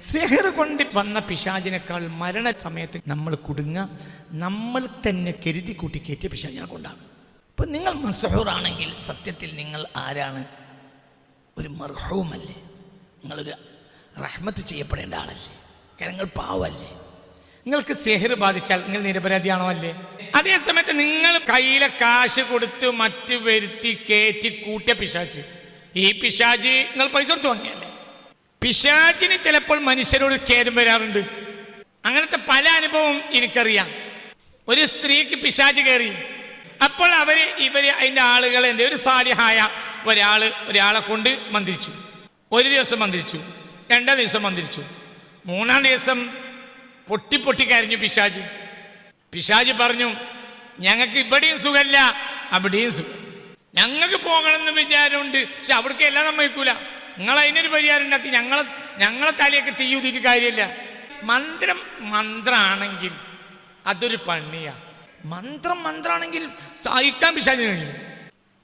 സെഹർ കൊണ്ട് വന്ന പിശാചിനേക്കാൾ മരണ സമയത്ത് നമ്മൾ കുടുങ്ങ നമ്മൾ തന്നെ കരുതി കൂട്ടി കയറ്റിയ പിശാചിനെ കൊണ്ടാണ്. ഇപ്പം നിങ്ങൾ മസഹൂറാണെങ്കിൽ സത്യത്തിൽ നിങ്ങൾ ആരാണ്? ഒരു മർഹവുമല്ലേ നിങ്ങളൊരു റഹ്മത്ത് ചെയ്യപ്പെടേണ്ട ആളല്ലേ? കാരണം നിങ്ങൾ പാവല്ലേ? നിങ്ങൾക്ക് സെഹർ ബാധിച്ചാൽ നിങ്ങൾ നിരപരാധിയാണോ അല്ലേ? അതേ സമയത്ത് നിങ്ങൾ കയ്യിലെ കാശ് കൊടുത്ത് മറ്റു വരുത്തി കയറ്റി കൂട്ടിയ പിശാച്ച് ഈ പിശാജ് നിങ്ങൾ പൈസ കൊടുത്ത് വാങ്ങിയല്ലേ? പിശാചിന് ചിലപ്പോൾ മനുഷ്യരോട് ഖേദം വരാറുണ്ട്. അങ്ങനത്തെ പല അനുഭവം എനിക്കറിയാം. ഒരു സ്ത്രീക്ക് പിശാച് കയറി. അപ്പോൾ അവർ ഇവർ അതിന്റെ ആളുകൾ എന്ത് ഒരു സാലിഹായ ഒരാൾ ഒരാളെ കൊണ്ട് മന്ത്രിച്ചു. ഒരു ദിവസം മന്ത്രിച്ചു. രണ്ടാം ദിവസം മന്ത്രിച്ചു. മൂന്നാം ദിവസം പൊട്ടി പൊട്ടി കരഞ്ഞു പിശാജ് പിശാജ് പറഞ്ഞു ഞങ്ങൾക്ക് ഇവിടെയും സുഖമല്ല അവിടെയും സുഖം. ഞങ്ങൾക്ക് പോകണമെന്ന് വിചാരമുണ്ട് പക്ഷെ അവിടേക്ക് എല്ലാം സമ്മതിക്കൂല. നിങ്ങൾ അതിനൊരു പരിഹാരം ഉണ്ടാക്കി. ഞങ്ങളെ ഞങ്ങളെ തലയൊക്കെ തീ ഊതിയിട്ട് കാര്യമില്ല. മന്ത്രം മന്ത്രമാണെങ്കിൽ അതൊരു പണിയാ. മന്ത്രം മന്ത്രമാണെങ്കിൽ സഹിക്കാൻ പിശാചിന് കഴിയും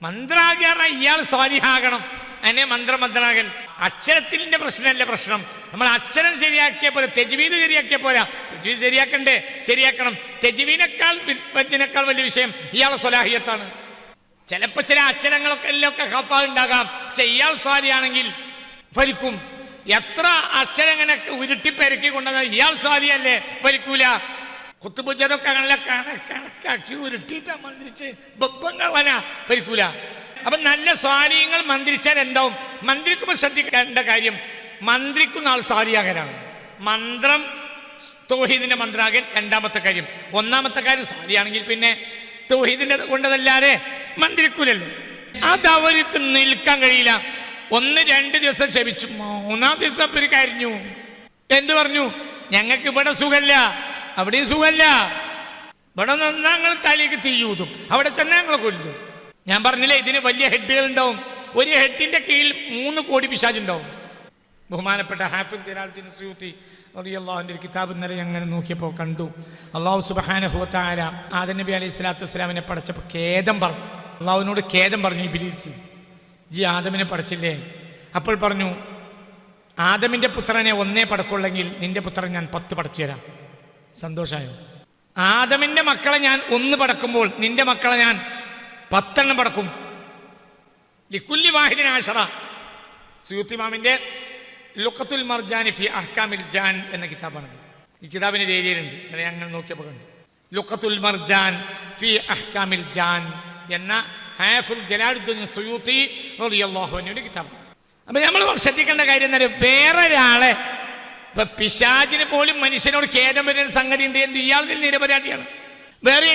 മന്ത്രാകാറ ഇയാൾ സ്വാലിഹാകണം. അതിനെ മന്ത്രമന്ത്രാകൽ അക്ഷരത്തിന്റെ പ്രശ്നമല്ല പ്രശ്നം. നമ്മൾ അക്ഷരം ശരിയാക്കിയ പോലെ തെജ്വീദ് ശരിയാക്കിയ പോരാ. തെജ്വീദ് ശരിയാക്കണ്ടേ? ശരിയാക്കണം. തെജ്വീനേക്കാൾ വലിയ വിഷയം ഇയാളെ സ്വലാഹിയത്താണ്. ചിലപ്പോൾ ചില അക്ഷരങ്ങളൊക്കെ ഒക്കെ ഹഫ ഉണ്ടാകാം. പക്ഷെ ഇയാൾ ഫലിക്കും. എത്ര അക്ഷരം ഉരുട്ടി പെരുക്കി കൊണ്ടുവന്നാൽ ഇയാൾ സ്വാലിയല്ലേ ഫലിക്കൂല. കുത്തുപൂജതൊക്കെ അങ്ങനെ കണ കണക്കാക്കി ഉരുട്ടിയിട്ടാ മന്ത്രിച്ച് ബബ്ബങ്ങളന ഫലിക്കൂല. അപ്പൊ നല്ല സ്വാലിയങ്ങൾ മന്ത്രിച്ചാൽ എന്താവും? മന്ത്രിക്കുമ്പോൾ ശ്രദ്ധിക്കേണ്ട കാര്യം മന്ത്രിക്കുന്ന ആൾ സാലിയാകരാണ് മന്ത്രം തോഹീദിന്റെ മന്ത്രാകൻ രണ്ടാമത്തെ കാര്യം. ഒന്നാമത്തെ കാര്യം സ്വാധിയാണെങ്കിൽ പിന്നെ തൗഹീദിന്റെ കൊണ്ടതല്ലാതെ മന്ത്രിക്കൂലല്ലോ അത് അവർക്ക് നിൽക്കാൻ കഴിയില്ല. ഒന്ന് രണ്ട് ദിവസം ക്ഷമിച്ചു. മൂന്നാം ദിവസം അവർ കരിഞ്ഞു. എന്ത് പറഞ്ഞു? ഞങ്ങൾക്ക് ഇവിടെ സുഖല്ല അവിടെയും സുഖല്ല ഇവിടെ നന്നാങ്ങൾ തലേക്ക് തീയൂതും. അവിടെ ചെന്നാൽ ഞങ്ങൾ കൊല്ലും. ഞാൻ പറഞ്ഞില്ലേ ഇതിന് വലിയ ഹെഡുകൾ ഉണ്ടാവും. ഒരു ഹെഡിന്റെ കീഴിൽ മൂന്ന് കോടി പിശാജ് ഉണ്ടാവും ബഹുമാനപ്പെട്ട ഹാഫിൻ ജലാലുദ്ദീൻ സയൂത്തി അള്ളാഹുവിന്റെ ഒരു കിതാബ് ഇന്നലെ അങ്ങനെ നോക്കിയപ്പോൾ കണ്ടു. അള്ളാഹു സുബഹാനഹുത്താല ആദൻ നബി അലൈഹി സ്വലാത്തു വസ്സലാമിനെ പഠിച്ചപ്പോൾ ഖേദം പറഞ്ഞു. അള്ളാഹുവിനോട് ഖേദം പറഞ്ഞു ഇബിലീസ്. ഈ ആദമിനെ പഠിച്ചില്ലേ അപ്പോൾ പറഞ്ഞു ആദമിന്റെ പുത്രനെ ഒന്നേ പടക്കുള്ളെങ്കിൽ നിന്റെ പുത്രൻ ഞാൻ പത്ത് പടച്ചു തരാം. സന്തോഷമായോ ആദമിന്റെ മക്കളെ ഞാൻ ഒന്ന് പടക്കുമ്പോൾ നിന്റെ മക്കളെ ഞാൻ പത്തെണ്ണം പടക്കും. ലിക്കുല്ലി വാഹിദിനാശറ സുയൂത്തിമാമിന്റെ ലുക്കത്തുൽ മർജാനി ഫി അഹ്കാമിൽ ജാൻ എന്ന കിതാബാണത്. ഈ കിതാബിന് ഏരിയയിലുണ്ട് ഇന്നലെ ഞങ്ങൾ നോക്കിയപ്പോൾ കണ്ടു. ലുക്കത്തുൽ മർജാൻ ഫി അഹ്കാമിൽ ജാൻ എന്ന ഹാഫുൽ ജലാലുദ്ദീൻ സുയൂത്തി റളിയല്ലാഹു അൻഹുവിന്റെ കിതാബ്. അപ്പൊ നമ്മൾ ശ്രദ്ധിക്കേണ്ട കാര്യം എന്താ വേറെ ഒരാളെ ഇപ്പൊ പിശാചിന് പോലും മനുഷ്യനോട് ഖേദം വരുന്ന സംഗതി ഉണ്ട്. എന്ത്? ഇയാൾ നിരപരാധിയാണ്. വേറെ